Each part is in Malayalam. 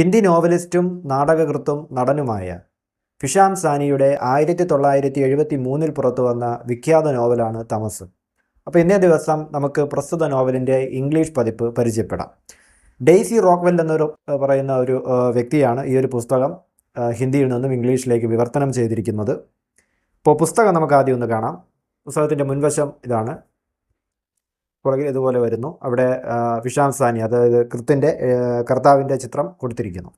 ഹിന്ദി നോവലിസ്റ്റും നാടകകൃത്തും നടനുമായ ഫിഷാം സാനിയുടെ ആയിരത്തി തൊള്ളായിരത്തി എഴുപത്തി മൂന്നിൽ പുറത്തു വന്ന വിഖ്യാത നോവലാണ് തമസ്. അപ്പോൾ ഇന്നേ ദിവസം നമുക്ക് പ്രസ്തുത നോവലിന്റെ ഇംഗ്ലീഷ് പതിപ്പ് പരിചയപ്പെടാം. ഡെയ്സി റോക്ക്വെൽ എന്നൊരു പറയുന്ന ഒരു വ്യക്തിയാണ് ഈ ഒരു പുസ്തകം ഹിന്ദിയിൽ നിന്നും ഇംഗ്ലീഷിലേക്ക് വിവർത്തനം ചെയ്തിരിക്കുന്നത്. ഇപ്പോൾ പുസ്തകം നമുക്ക് ആദ്യം ഒന്ന് കാണാം. പുസ്തകത്തിന്റെ മുൻവശം ഇതാണ്. പുറകിൽ ഇതുപോലെ വരുന്നു. അവിടെ വിഷാംസാനി സാനി അതായത് കൃത്തിന്റെ കർത്താവിന്റെ ചിത്രം കൊടുത്തിരിക്കുന്നു.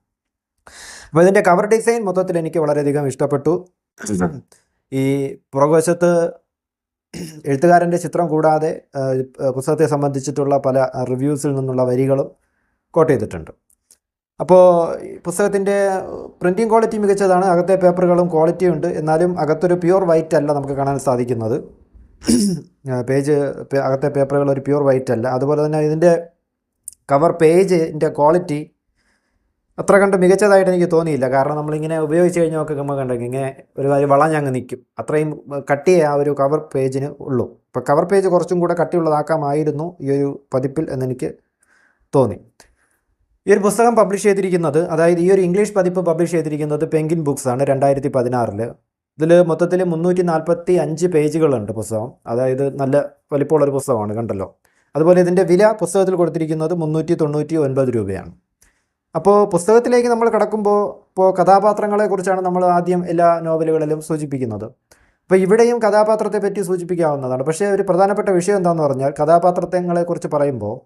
അപ്പോൾ ഇതിന്റെ കവർ ഡിസൈൻ മൊത്തത്തിൽ എനിക്ക് വളരെയധികം ഇഷ്ടപ്പെട്ടു. ഈ പുറകുവശത്ത് എഴുത്തുകാരന്റെ ചിത്രം കൂടാതെ പുസ്തകത്തെ സംബന്ധിച്ചിട്ടുള്ള പല റിവ്യൂസിൽ നിന്നുള്ള വരികളും കോട്ട് ചെയ്തിട്ടുണ്ട്. അപ്പോൾ പുസ്തകത്തിന്റെ പ്രിന്റിംഗ് ക്വാളിറ്റി മികച്ചതാണ്. അകത്തെ പേപ്പറുകളും ക്വാളിറ്റി ഉണ്ട്. എന്നാലും അകത്തൊരു പ്യുവർ വൈറ്റ് അല്ല നമുക്ക് കാണാൻ സാധിക്കുന്നത്. പേജ് അകത്തെ പേപ്പറുകൾ ഒരു പ്യൂർ വൈറ്റ് അല്ല അതുപോലെ തന്നെ ഇതിന്റെ കവർ പേജിന്റെ ക്വാളിറ്റി അത്ര കണ്ട് മികച്ചതായിട്ട് എനിക്ക് തോന്നിയില്ല. കാരണം നമ്മളിങ്ങനെ ഉപയോഗിച്ച് കഴിഞ്ഞാൽ ഒക്കെ നമ്മൾ കണ്ടെങ്കിൽ ഇങ്ങനെ ഒരു കാര്യം വളഞ്ഞങ്ങ് നിൽക്കും. അത്രയും കട്ടിയേ ആ ഒരു കവർ പേജിന് ഉള്ളൂ. അപ്പോൾ കവർ പേജ് കുറച്ചും കൂടെ കട്ടിയുള്ളതാക്കാമായിരുന്നു ഈ ഒരു പതിപ്പിൽ എന്നെനിക്ക് തോന്നി. ഈ ഒരു പുസ്തകം പബ്ലിഷ് ചെയ്തിരിക്കുന്നത് അതായത് ഈ ഒരു ഇംഗ്ലീഷ് പതിപ്പ് പബ്ലിഷ് ചെയ്തിരിക്കുന്നത് പെങ്കിൻ ബുക്സ് ആണ് രണ്ടായിരത്തി പതിനാറിൽ ഇതിൽ മൊത്തത്തിൽ മുന്നൂറ്റി നാൽപ്പത്തി അഞ്ച് പേജുകളുണ്ട് പുസ്തകം. അതായത് നല്ല വലിപ്പമുള്ളൊരു പുസ്തകമാണ് കണ്ടല്ലോ. അതുപോലെ ഇതിന്റെ വില പുസ്തകത്തിൽ കൊടുത്തിരിക്കുന്നത് മുന്നൂറ്റി തൊണ്ണൂറ്റി ഒൻപത് രൂപയാണ്. അപ്പോൾ പുസ്തകത്തിലേക്ക് നമ്മൾ കടക്കുമ്പോൾ ഇപ്പോൾ കഥാപാത്രങ്ങളെക്കുറിച്ചാണ് നമ്മൾ ആദ്യം എല്ലാ നോവലുകളിലും സൂചിപ്പിക്കുന്നത്. അപ്പോൾ ഇവിടെയും കഥാപാത്രത്തെ പറ്റി സൂചിപ്പിക്കാവുന്നതാണ്. പക്ഷേ ഒരു പ്രധാനപ്പെട്ട വിഷയം എന്താണെന്ന് പറഞ്ഞാൽ കഥാപാത്രങ്ങളെക്കുറിച്ച് പറയുമ്പോൾ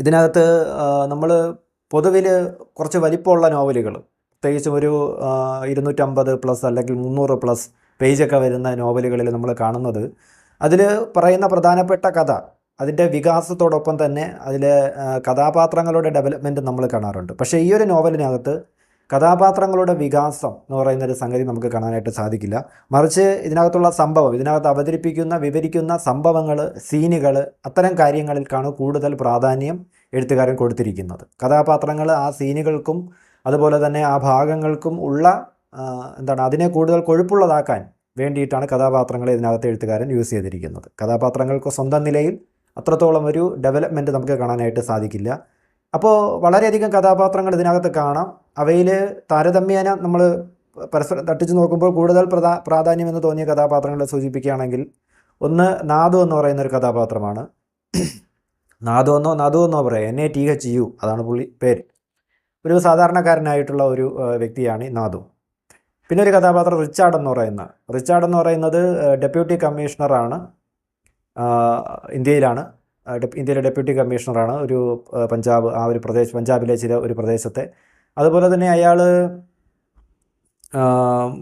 ഇതിനകത്ത് നമ്മൾ പൊതുവിൽ കുറച്ച് വലിപ്പമുള്ള നോവലുകൾ പ്രത്യേകിച്ചും ഒരു ഇരുന്നൂറ്റമ്പത് പ്ലസ് അല്ലെങ്കിൽ മുന്നൂറ് പ്ലസ് പേജൊക്കെ വരുന്ന നോവലുകളിൽ നമ്മൾ കാണുന്നത്. അതിൽ പറയുന്ന പ്രധാനപ്പെട്ട കഥ അതിന്റെ വികാസത്തോടൊപ്പം തന്നെ അതിൽ കഥാപാത്രങ്ങളുടെ ഡെവലപ്മെന്റ് നമ്മൾ കാണാറുണ്ട്. പക്ഷേ ഈ ഒരു നോവലിനകത്ത് കഥാപാത്രങ്ങളുടെ വികാസം എന്ന് പറയുന്ന ഒരു സംഗതി നമുക്ക് കാണാനായിട്ട് സാധിക്കില്ല. മറിച്ച് ഇതിനകത്തുള്ള സംഭവം ഇതിനകത്ത് അവതരിപ്പിക്കുന്ന വിവരിക്കുന്ന സംഭവങ്ങൾ സീനുകൾ അത്തരം കാര്യങ്ങളിൽക്കാണ് കൂടുതൽ പ്രാധാന്യം എഴുത്തുകാരൻ കൊടുത്തിരിക്കുന്നത്. കഥാപാത്രങ്ങൾ ആ സീനുകൾക്കും അതുപോലെ തന്നെ ആ ഭാഗങ്ങൾക്കും ഉള്ള എന്താണ് അതിനെ കൂടുതൽ കൊഴുപ്പുള്ളതാക്കാൻ വേണ്ടിയിട്ടാണ് കഥാപാത്രങ്ങളെ ഇതിനകത്ത് എഴുത്തുകാരൻ യൂസ് ചെയ്തിരിക്കുന്നത്. കഥാപാത്രങ്ങൾക്ക് സ്വന്തം നിലയിൽ അത്രത്തോളം ഒരു ഡെവലപ്മെന്റ് നമുക്ക് കാണാനായിട്ട് സാധിക്കില്ല. അപ്പോൾ വളരെയധികം കഥാപാത്രങ്ങൾ ഇതിനകത്ത് കാണാം. അവയിൽ താരതമ്യേന നമ്മൾ പരസ്പരം തട്ടിച്ച് നോക്കുമ്പോൾ കൂടുതൽ പ്രധാ പ്രാധാന്യം എന്ന് തോന്നിയ കഥാപാത്രങ്ങളെ സൂചിപ്പിക്കുകയാണെങ്കിൽ ഒന്ന് നാദു എന്ന് പറയുന്ന ഒരു കഥാപാത്രമാണ്. നാദു എന്നോ നദു എന്നോ പറയാം. N A T H U അതാണ് പുള്ളി പേര്. ഒരു സാധാരണക്കാരനായിട്ടുള്ള ഒരു വ്യക്തിയാണ് നാദു. പിന്നെ ഒരു കഥാപാത്രം റിച്ചാർഡ് എന്ന് പറയുന്ന റിച്ചാർഡ് എന്ന് പറയുന്നത് ഡെപ്യൂട്ടി കമ്മീഷണറാണ് ഇന്ത്യയിലാണ്. ഇന്ത്യയിലെ ഡെപ്യൂട്ടി കമ്മീഷണറാണ് ഒരു പഞ്ചാബ് ആ ഒരു പ്രദേശം പഞ്ചാബിലെ ചില ഒരു പ്രദേശത്തെ. അതുപോലെ തന്നെ അയാൾ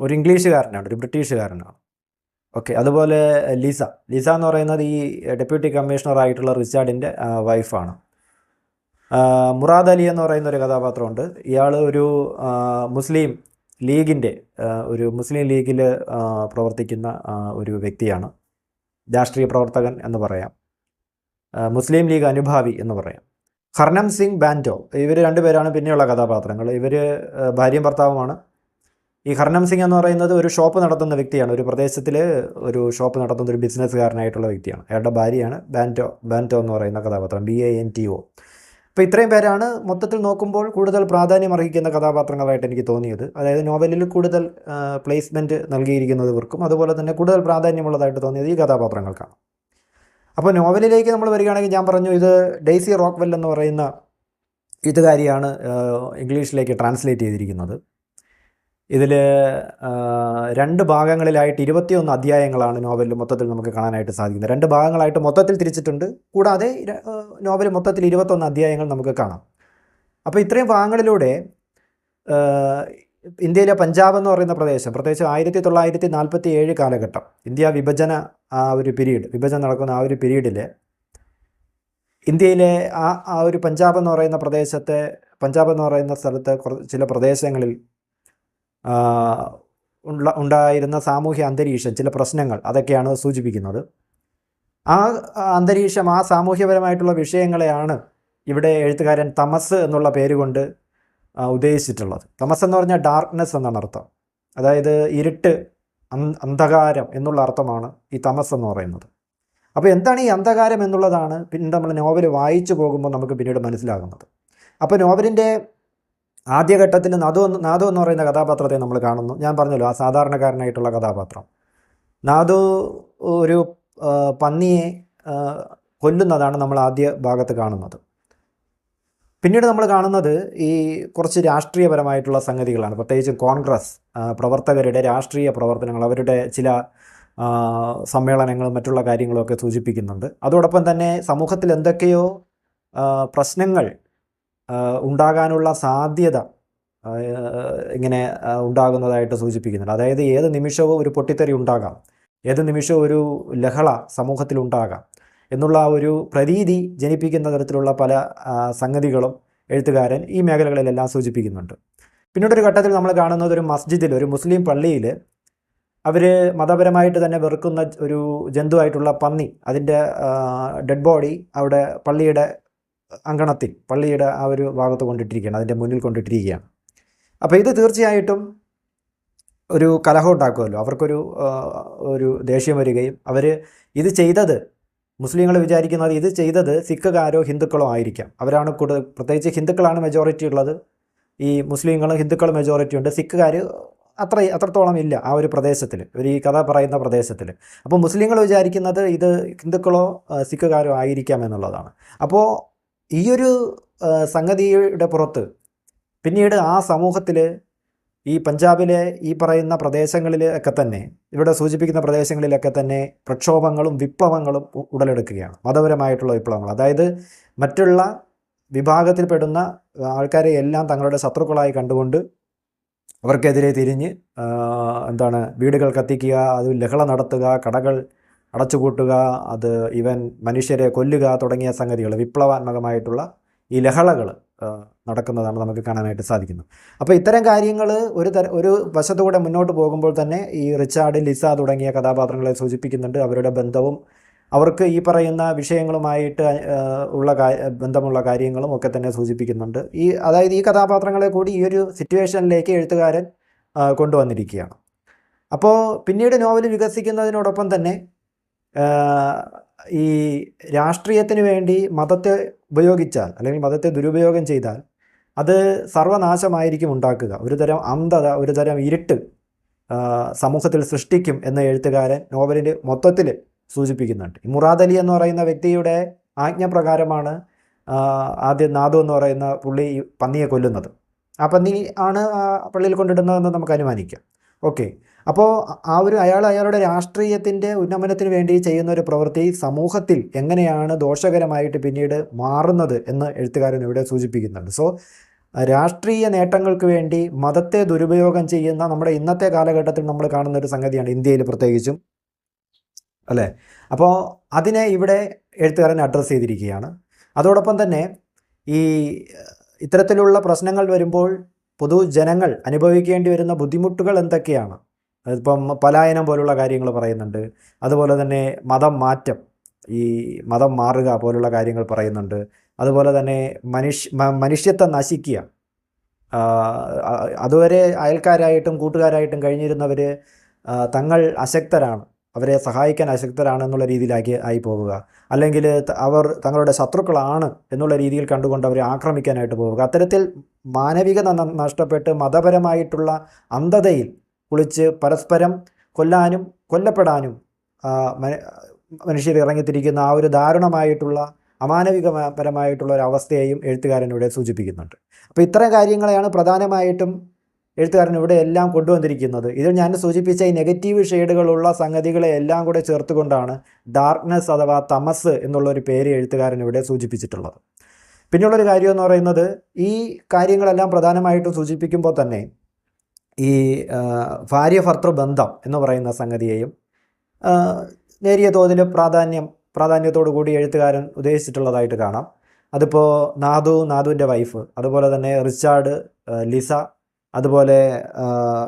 ഒരു ഇംഗ്ലീഷുകാരനാണ് ഒരു ബ്രിട്ടീഷുകാരനാണ്. ഓക്കെ അതുപോലെ ലിസ. ലിസ എന്ന് പറയുന്നത് ഈ ഡെപ്യൂട്ടി കമ്മീഷണർ ആയിട്ടുള്ള റിച്ചാർഡിന്റെ വൈഫാണ്. മുറാദ് അലി എന്ന് പറയുന്ന ഒരു കഥാപാത്രമുണ്ട്. ഇയാൾ ഒരു മുസ്ലിം ലീഗിന്റെ ഒരു മുസ്ലിം ലീഗിൽ പ്രവർത്തിക്കുന്ന ഒരു വ്യക്തിയാണ്. രാഷ്ട്രീയ പ്രവർത്തകൻ എന്ന് പറയാം. മുസ്ലിം ലീഗ് അനുഭാവി എന്ന് പറയാം. ഹർനം സിംഗ് ബാന്റോ ഇവർ രണ്ടുപേരാണ് പിന്നെയുള്ള കഥാപാത്രങ്ങൾ. ഇവർ ഭാര്യയും ഭർത്താവുമാണ്. ഈ ഹർനം സിംഗ് എന്ന് പറയുന്നത് ഒരു ഷോപ്പ് നടത്തുന്ന വ്യക്തിയാണ്. ഒരു പ്രദേശത്തിൽ ഒരു ഷോപ്പ് നടത്തുന്ന ഒരു ബിസിനസ്സുകാരനായിട്ടുള്ള വ്യക്തിയാണ്. അയാളുടെ ഭാര്യയാണ് ബാന്റോ ബാന്റോ എന്ന് പറയുന്ന കഥാപാത്രം. B A N T O അപ്പോൾ ഇത്രയും പേരാണ് മൊത്തത്തിൽ നോക്കുമ്പോൾ കൂടുതൽ പ്രാധാന്യം അർഹിക്കുന്ന കഥാപാത്രങ്ങളായിട്ട് എനിക്ക് തോന്നിയത്. അതായത് നോവലിൽ കൂടുതൽ പ്ലേസ്മെന്റ് നൽകിയിരിക്കുന്നത് ഇവർക്കും അതുപോലെ തന്നെ കൂടുതൽ പ്രാധാന്യമുള്ളതായിട്ട് തോന്നിയത് ഈ കഥാപാത്രങ്ങൾക്കാണ്. അപ്പോൾ നോവലിലേക്ക് നമ്മൾ വരികയാണെങ്കിൽ ഞാൻ പറഞ്ഞു ഇത് ഡെയ്സി റോക്ക്വെൽ എന്ന് പറയുന്ന എഴുത്തുകാരിയാണ് ഇംഗ്ലീഷിലേക്ക് ട്രാൻസ്ലേറ്റ് ചെയ്തിരിക്കുന്നത്. ഇതിൽ രണ്ട് ഭാഗങ്ങളിലായിട്ട് ഇരുപത്തിയൊന്ന് അധ്യായങ്ങളാണ് നോവലിൽ മൊത്തത്തിൽ നമുക്ക് കാണാനായിട്ട് സാധിക്കുന്നത്. രണ്ട് ഭാഗങ്ങളായിട്ട് മൊത്തത്തിൽ തിരിച്ചിട്ടുണ്ട്. കൂടാതെ നോവൽ മൊത്തത്തിൽ ഇരുപത്തൊന്ന് അധ്യായങ്ങൾ നമുക്ക് കാണാം. അപ്പോൾ ഇത്രയും ഭാഗങ്ങളിലൂടെ ഇന്ത്യയിലെ പഞ്ചാബ് എന്ന് പറയുന്ന പ്രദേശം പ്രത്യേകിച്ച് ആയിരത്തി തൊള്ളായിരത്തി നാൽപ്പത്തി ഏഴ് കാലഘട്ടം ഇന്ത്യ വിഭജന ആ ഒരു പീരീഡ് വിഭജനം നടക്കുന്ന ആ ഒരു പീരീഡിൽ ഇന്ത്യയിലെ ആ ആ ഒരു പഞ്ചാബ് എന്ന് പറയുന്ന പ്രദേശത്തെ പഞ്ചാബ് എന്ന് പറയുന്ന സ്ഥലത്തെ ചില പ്രദേശങ്ങളിൽ ഉണ്ടായിരുന്ന സാമൂഹ്യ അന്തരീക്ഷം ചില പ്രശ്നങ്ങൾ അതൊക്കെയാണ് സൂചിപ്പിക്കുന്നത്. ആ അന്തരീക്ഷം ആ സാമൂഹ്യപരമായിട്ടുള്ള വിഷയങ്ങളെയാണ് ഇവിടെ എഴുത്തുകാരൻ തമസ് എന്നുള്ള പേരുകൊണ്ട് ഉദ്ദേശിച്ചിട്ടുള്ളത്. തമസ് എന്ന് പറഞ്ഞാൽ ഡാർക്ക്നെസ് എന്നാണ് അർത്ഥം. അതായത് ഇരുട്ട് അന്ധകാരം എന്നുള്ള അർത്ഥമാണ് ഈ തമസ് എന്ന് പറയുന്നത്. അപ്പോൾ എന്താണ് ഈ അന്ധകാരം എന്നുള്ളതാണ് പിന്നെ നമ്മൾ നോവൽ വായിച്ചു പോകുമ്പോൾ നമുക്ക് പിന്നീട് മനസ്സിലാകുന്നത്. അപ്പോൾ നോവലിന്റെ ആദ്യഘട്ടത്തിൽ നാദു നാദു എന്ന് പറയുന്ന കഥാപാത്രത്തെ നമ്മൾ കാണുന്നു. ഞാൻ പറഞ്ഞല്ലോ ആ സാധാരണക്കാരനായിട്ടുള്ള കഥാപാത്രം. നാദു ഒരു പന്നിയെ കൊല്ലുന്നതാണ് നമ്മൾ ആദ്യ ഭാഗത്ത് കാണുന്നത്. പിന്നീട് നമ്മൾ കാണുന്നത് ഈ കുറച്ച് രാഷ്ട്രീയപരമായിട്ടുള്ള സംഗതികളാണ്. പ്രത്യേകിച്ചും കോൺഗ്രസ് പ്രവർത്തകരുടെ രാഷ്ട്രീയ പ്രവർത്തനങ്ങൾ അവരുടെ ചില സമ്മേളനങ്ങളും മറ്റുള്ള കാര്യങ്ങളൊക്കെ സൂചിപ്പിക്കുന്നുണ്ട്. അതോടൊപ്പം തന്നെ സമൂഹത്തിൽ എന്തൊക്കെയോ പ്രശ്നങ്ങൾ ഉണ്ടാകാനുള്ള സാധ്യത ഇങ്ങനെ ഉണ്ടാകുന്നതായിട്ട് സൂചിപ്പിക്കുന്നുണ്ട്. അതായത് ഏത് നിമിഷവും ഒരു പൊട്ടിത്തെറി ഉണ്ടാകാം ഏത് നിമിഷവും ഒരു ലഹള സമൂഹത്തിൽ ഉണ്ടാകാം എന്നുള്ള ഒരു പ്രതീതി ജനിപ്പിക്കുന്ന തരത്തിലുള്ള പല സംഗതികളും എഴുത്തുകാരൻ ഈ മേഖലകളിലെല്ലാം സൂചിപ്പിക്കുന്നുണ്ട്. പിന്നീട് ഒരു ഘട്ടത്തിൽ നമ്മൾ കാണുന്നത് ഒരു മസ്ജിദിൽ ഒരു മുസ്ലിം പള്ളിയിൽ അവർ മതപരമായിട്ട് തന്നെ വെറുക്കുന്ന ഒരു ജന്തുവായിട്ടുള്ള പന്നി അതിന്റെ ഡെഡ് ബോഡി അവിടെ പള്ളിയുടെ അങ്കണത്തിൽ പള്ളിയുടെ ആ ഒരു ഭാഗത്ത് കൊണ്ടിട്ടിരിക്കുകയാണ് അതിന്റെ മുന്നിൽ കൊണ്ടിട്ടിരിക്കുകയാണ്. അപ്പോൾ ഇത് തീർച്ചയായിട്ടും ഒരു കലഹം ഉണ്ടാക്കുമല്ലോ അവർക്കൊരു ഒരു ദേഷ്യം വരികയും അവർ ഇത് ചെയ്തത് മുസ്ലിങ്ങൾ വിചാരിക്കുന്നത് ഇത് ചെയ്തത് സിഖുകാരോ ഹിന്ദുക്കളോ ആയിരിക്കാം. അവരാണ് കൂടുതൽ പ്രത്യേകിച്ച് ഹിന്ദുക്കളാണ് മെജോറിറ്റി ഉള്ളത്. ഈ മുസ്ലിങ്ങളും ഹിന്ദുക്കളും മെജോറിറ്റി ഉണ്ട്. സിഖുകാർ അത്ര അത്രത്തോളം ഇല്ല ആ ഒരു പ്രദേശത്തിൽ ഒരു ഈ കഥ പറയുന്ന പ്രദേശത്തിൽ. അപ്പോൾ മുസ്ലിങ്ങൾ വിചാരിക്കുന്നത് ഇത് ഹിന്ദുക്കളോ സിഖുകാരോ ആയിരിക്കാം എന്നുള്ളതാണ്. അപ്പോൾ ഈ ഒരു സംഗതിയുടെ പുറത്ത് പിന്നീട് ആ സമൂഹത്തിൽ ഈ പഞ്ചാബിലെ ഈ പറയുന്ന പ്രദേശങ്ങളിലൊക്കെ തന്നെ ഇവിടെ സൂചിപ്പിക്കുന്ന പ്രദേശങ്ങളിലൊക്കെ തന്നെ പ്രക്ഷോഭങ്ങളും വിപ്ലവങ്ങളും ഉടലെടുക്കുകയാണ്. മതപരമായിട്ടുള്ള വിപ്ലവങ്ങൾ. അതായത് മറ്റുള്ള വിഭാഗത്തിൽപ്പെടുന്ന ആൾക്കാരെ എല്ലാം തങ്ങളുടെ ശത്രുക്കളായി കണ്ടുകൊണ്ട് അവർക്കെതിരെ തിരിഞ്ഞ് എന്താണ് വീടുകൾ കത്തിക്കുക അത് ലഹള നടത്തുക കടകൾ അടച്ചുപൂട്ടുക അത് ഇവൻ മനുഷ്യരെ കൊല്ലുക തുടങ്ങിയ സംഗതികൾ വിപ്ലവാത്മകമായിട്ടുള്ള ഈ ലഹളകൾ നടക്കുന്നതാണ് നമുക്ക് കാണാനായിട്ട് സാധിക്കുന്നത്. അപ്പോൾ ഇത്തരം കാര്യങ്ങൾ ഒരു തര ഒരു വശത്തുകൂടെ മുന്നോട്ട് പോകുമ്പോൾ തന്നെ ഈ റിച്ചാർഡ് ലിസ തുടങ്ങിയ കഥാപാത്രങ്ങളെ സൂചിപ്പിക്കുന്നുണ്ട്. അവരുടെ ബന്ധവും അവർക്ക് ഈ പറയുന്ന വിഷയങ്ങളുമായിട്ട് ഉള്ള ബന്ധമുള്ള കാര്യങ്ങളും ഒക്കെ തന്നെ സൂചിപ്പിക്കുന്നുണ്ട്. ഈ അതായത് ഈ കഥാപാത്രങ്ങളെ കൂടി ഈ ഒരു സിറ്റുവേഷനിലേക്ക് എഴുത്തുകാരൻ കൊണ്ടുവന്നിരിക്കുകയാണ്. അപ്പോൾ പിന്നീട് നോവൽ വികസിക്കുന്നതിനോടൊപ്പം തന്നെ ഈ രാഷ്ട്രീയത്തിന് വേണ്ടി മതത്തെ ഉപയോഗിച്ചാൽ അല്ലെങ്കിൽ മതത്തെ ദുരുപയോഗം ചെയ്താൽ അത് സർവനാശമായിരിക്കും ഉണ്ടാക്കുക. ഒരു തരം അന്ധത ഒരു തരം ഇരുട്ട് സമൂഹത്തിൽ സൃഷ്ടിക്കും എന്ന എഴുത്തുകാരൻ നോവലിന്റെ മൊത്തത്തിൽ സൂചിപ്പിക്കുന്നുണ്ട്. മുറാദ് അലി എന്ന് പറയുന്ന വ്യക്തിയുടെ ആജ്ഞപ്രകാരമാണ് ആദ്യം നാദു എന്ന് പറയുന്ന പുള്ളി പന്നിയെ കൊല്ലുന്നത്. ആ പന്നി ആണ് പള്ളിയിൽ കൊണ്ടിടുന്നതെന്ന് നമുക്ക് അനുമാനിക്കാം. ഓക്കെ. അപ്പോൾ ആ ഒരു അയാൾ അയാളുടെ രാഷ്ട്രീയത്തിന്റെ ഉന്നമനത്തിന് വേണ്ടി ചെയ്യുന്ന ഒരു പ്രവൃത്തി സമൂഹത്തിൽ എങ്ങനെയാണ് ദോഷകരമായിട്ട് പിന്നീട് മാറുന്നത് എന്ന് എഴുത്തുകാരൻ ഇവിടെ സൂചിപ്പിക്കുന്നുണ്ട്. സോ രാഷ്ട്രീയ നേട്ടങ്ങൾക്ക് വേണ്ടി മതത്തെ ദുരുപയോഗം ചെയ്യുന്ന നമ്മുടെ ഇന്നത്തെ കാലഘട്ടത്തിൽ നമ്മൾ കാണുന്ന ഒരു സംഗതിയാണ് ഇന്ത്യയിൽ പ്രത്യേകിച്ചും. അല്ലേ? അപ്പോൾ അതിനെ ഇവിടെ എഴുത്തുകാരൻ അഡ്രസ്സ് ചെയ്തിരിക്കുകയാണ്. അതോടൊപ്പം തന്നെ ഈ ഇത്തരത്തിലുള്ള പ്രശ്നങ്ങൾ വരുമ്പോൾ പൊതുജനങ്ങൾ അനുഭവിക്കേണ്ടി വരുന്ന ബുദ്ധിമുട്ടുകൾ എന്തൊക്കെയാണ്? അതിപ്പം പലായനം പോലുള്ള കാര്യങ്ങൾ പറയുന്നുണ്ട്. അതുപോലെ തന്നെ മതം മാറ്റം ഈ മതം മാറുക പോലുള്ള കാര്യങ്ങൾ പറയുന്നുണ്ട്. അതുപോലെ തന്നെ മനുഷ്യ മനുഷ്യത്തെ നശിക്കുക. അതുവരെ അയൽക്കാരായിട്ടും കൂട്ടുകാരായിട്ടും കഴിഞ്ഞിരുന്നവർ തങ്ങൾ അശക്തരാണ്. അവരെ സഹായിക്കാൻ അശക്തരാണ് എന്നുള്ള രീതിയിലാക്കി ആയി പോവുക. അല്ലെങ്കിൽ അവർ തങ്ങളുടെ ശത്രുക്കളാണ് എന്നുള്ള രീതിയിൽ കണ്ടുകൊണ്ട് അവരെ ആക്രമിക്കാനായിട്ട് പോവുക. അത്തരത്തിൽ മാനവികത നഷ്ടപ്പെട്ട് മതപരമായിട്ടുള്ള അന്ധതയിൽ കുളിച്ച് പരസ്പരം കൊല്ലാനും കൊല്ലപ്പെടാനും മനുഷ്യർ ഇറങ്ങിത്തിരിക്കുന്ന ആ ഒരു ദാരുണമായിട്ടുള്ള അമാനവികപരമായിട്ടുള്ള ഒരു അവസ്ഥയെയും എഴുത്തുകാരൻ ഇവിടെ സൂചിപ്പിക്കുന്നുണ്ട്. അപ്പോൾ ഇത്തരം കാര്യങ്ങളെയാണ് പ്രധാനമായിട്ടും എഴുത്തുകാരൻ ഇവിടെ എല്ലാം കൊണ്ടുവന്നിരിക്കുന്നത്. ഇതിൽ ഞാൻ സൂചിപ്പിച്ച ഈ നെഗറ്റീവ് ഷെയ്ഡുകളുള്ള സംഗതികളെ എല്ലാം കൂടെ ചേർത്തുകൊണ്ടാണ് ഡാർക്ക്നെസ് അഥവാ തമസ് എന്നുള്ള ഒരു പേര് എഴുത്തുകാരൻ ഇവിടെ സൂചിപ്പിച്ചിട്ടുള്ളത്. പിന്നെയുള്ളൊരു കാര്യം എന്ന് പറയുന്നത് ഈ കാര്യങ്ങളെല്ലാം പ്രധാനമായിട്ടും സൂചിപ്പിക്കുമ്പോൾ തന്നെ ഈ ഭാര്യ ബന്ധം എന്ന് പറയുന്ന സംഗതിയെയും നേരിയ തോതിൽ പ്രാധാന്യം പ്രാധാന്യത്തോടു കൂടി എഴുത്തുകാരൻ ഉദ്ദേശിച്ചിട്ടുള്ളതായിട്ട് കാണാം. അതിപ്പോൾ നാദു നാദുവിന്റെ വൈഫ് അതുപോലെ തന്നെ റിച്ചാർഡ് ലിസ അതുപോലെ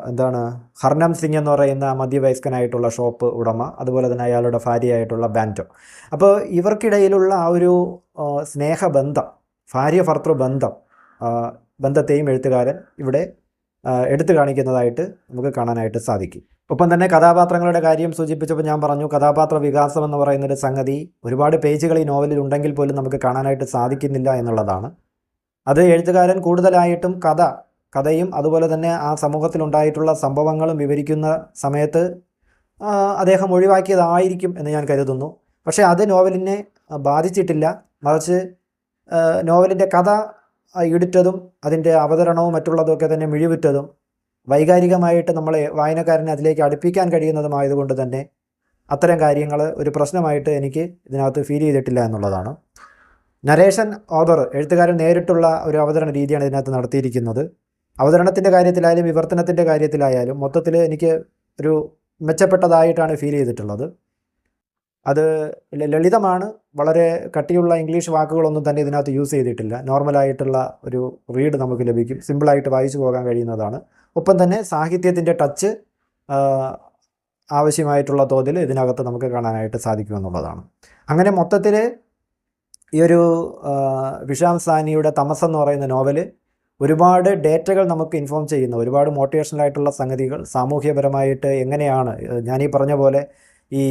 എന്താണ് ഹർനം സിംഗ് എന്ന് പറയുന്ന മധ്യവയസ്കനായിട്ടുള്ള ഷോപ്പ് ഉടമ അതുപോലെ തന്നെ അയാളുടെ ഭാര്യയായിട്ടുള്ള ബാന്റോ. അപ്പോൾ ഇവർക്കിടയിലുള്ള ആ ഒരു സ്നേഹബന്ധം ഭാര്യ ഭർത്തൃ ബന്ധം ബന്ധത്തെയും എഴുത്തുകാരൻ ഇവിടെ എടുത്തു കാണിക്കുന്നതായിട്ട് നമുക്ക് കാണാനായിട്ട് സാധിക്കും. ഒപ്പം തന്നെ കഥാപാത്രങ്ങളുടെ കാര്യം സൂചിപ്പിച്ചപ്പോൾ ഞാൻ പറഞ്ഞു കഥാപാത്ര വികാസം എന്ന് പറയുന്നൊരു സംഗതി ഒരുപാട് പേജുകൾ ഈ നോവലിൽ ഉണ്ടെങ്കിൽ പോലും നമുക്ക് കാണാനായിട്ട് സാധിക്കുന്നില്ല എന്നുള്ളതാണ്. അത് എഴുത്തുകാരൻ കൂടുതലായിട്ടും കഥ കഥയും അതുപോലെ തന്നെ ആ സമൂഹത്തിൽ ഉണ്ടായിട്ടുള്ള സംഭവങ്ങളും വിവരിക്കുന്ന സമയത്ത് അദ്ദേഹം ഒഴിവാക്കിയതായിരിക്കും എന്ന് ഞാൻ കരുതുന്നു. പക്ഷേ അത് നോവലിനെ ബാധിച്ചിട്ടില്ല. മറിച്ച് നോവലിന്റെ കഥ എടുത്തതും അതിന്റെ അവതരണവും മറ്റുള്ളതൊക്കെ തന്നെ മിഴിവിറ്റതും വൈകാരികമായിട്ട് നമ്മളെ വായനക്കാരനെ അതിലേക്ക് അടുപ്പിക്കാൻ കഴിയുന്നതുമായതുകൊണ്ട് തന്നെ അത്തരം കാര്യങ്ങൾ ഒരു പ്രശ്നമായിട്ട് എനിക്ക് ഇതിനകത്ത് ഫീൽ ചെയ്തിട്ടില്ല എന്നുള്ളതാണ്. നരേഷൻ ഓദർ എഴുത്തുകാരൻ നേരിട്ടുള്ള ഒരു അവതരണ രീതിയാണ് ഇതിനകത്ത് നടത്തിയിരിക്കുന്നത്. അവതരണത്തിന്റെ കാര്യത്തിലായാലും വിവർത്തനത്തിന്റെ കാര്യത്തിലായാലും മൊത്തത്തിൽ എനിക്ക് ഒരു മെച്ചപ്പെട്ടതായിട്ടാണ് ഫീൽ ചെയ്തിട്ടുള്ളത്. അത് ലളിതമാണ്. വളരെ കട്ടിയുള്ള ഇംഗ്ലീഷ് വാക്കുകളൊന്നും തന്നെ ഇതിനകത്ത് യൂസ് ചെയ്തിട്ടില്ല. നോർമലായിട്ടുള്ള ഒരു റീഡ് നമുക്ക് ലഭിക്കും. സിമ്പിളായിട്ട് വായിച്ചു പോകാൻ കഴിയുന്നതാണ്. ഒപ്പം തന്നെ സാഹിത്യത്തിന്റെ ടച്ച് ആവശ്യമായിട്ടുള്ള തോതിൽ ഇതിനകത്ത് നമുക്ക് കാണാനായിട്ട് സാധിക്കുമെന്നുള്ളതാണ് അങ്ങനെ മൊത്തത്തിൽ ഈ ഒരു വിഷാം സാനിയുടെ തമസ് എന്ന് പറയുന്ന നോവൽ ഒരുപാട് ഡേറ്റകൾ നമുക്ക് ഇൻഫോം ചെയ്യുന്ന. ഒരുപാട് മോട്ടിവേഷണൽ ആയിട്ടുള്ള സംഗതികൾ സാമൂഹ്യപരമായിട്ട് എങ്ങനെയാണ് ഞാൻ ഈ പറഞ്ഞ പോലെ ഈ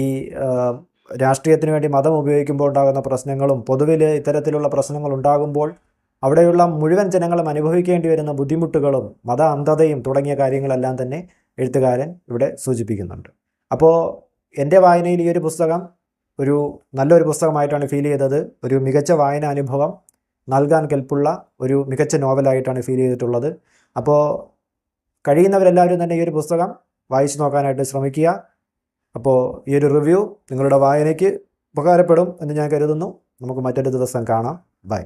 രാഷ്ട്രീയത്തിന് വേണ്ടി മതം ഉപയോഗിക്കുമ്പോൾ ഉണ്ടാകുന്ന പ്രശ്നങ്ങളും പൊതുവിൽ ഇത്തരത്തിലുള്ള പ്രശ്നങ്ങൾ ഉണ്ടാകുമ്പോൾ അവിടെയുള്ള മുഴുവൻ ജനങ്ങളും അനുഭവിക്കേണ്ടി വരുന്ന ബുദ്ധിമുട്ടുകളും മത അന്ധതയും തുടങ്ങിയ കാര്യങ്ങളെല്ലാം തന്നെ എഴുത്തുകാരൻ ഇവിടെ സൂചിപ്പിക്കുന്നുണ്ട്. അപ്പോൾ എന്റെ വായനയിൽ ഈ ഒരു പുസ്തകം ഒരു നല്ലൊരു പുസ്തകമായിട്ടാണ് ഫീൽ ചെയ്തത്. ഒരു മികച്ച വായന അനുഭവം നൽകാൻ കെൽപ്പുള്ള ഒരു മികച്ച നോവലായിട്ടാണ് ഫീൽ ചെയ്തിട്ടുള്ളത്. അപ്പോൾ കഴിയുന്നവരെല്ലാവരും തന്നെ ഈ ഒരു പുസ്തകം വായിച്ചു നോക്കാനായിട്ട് ശ്രമിക്കുക. അപ്പോൾ ഈ ഒരു റിവ്യൂ നിങ്ങളുടെ വായനയ്ക്ക് ഉപകാരപ്പെടും എന്ന് ഞാൻ കരുതുന്നു. നമുക്ക് മറ്റൊരു ദിവസം കാണാം. ബൈ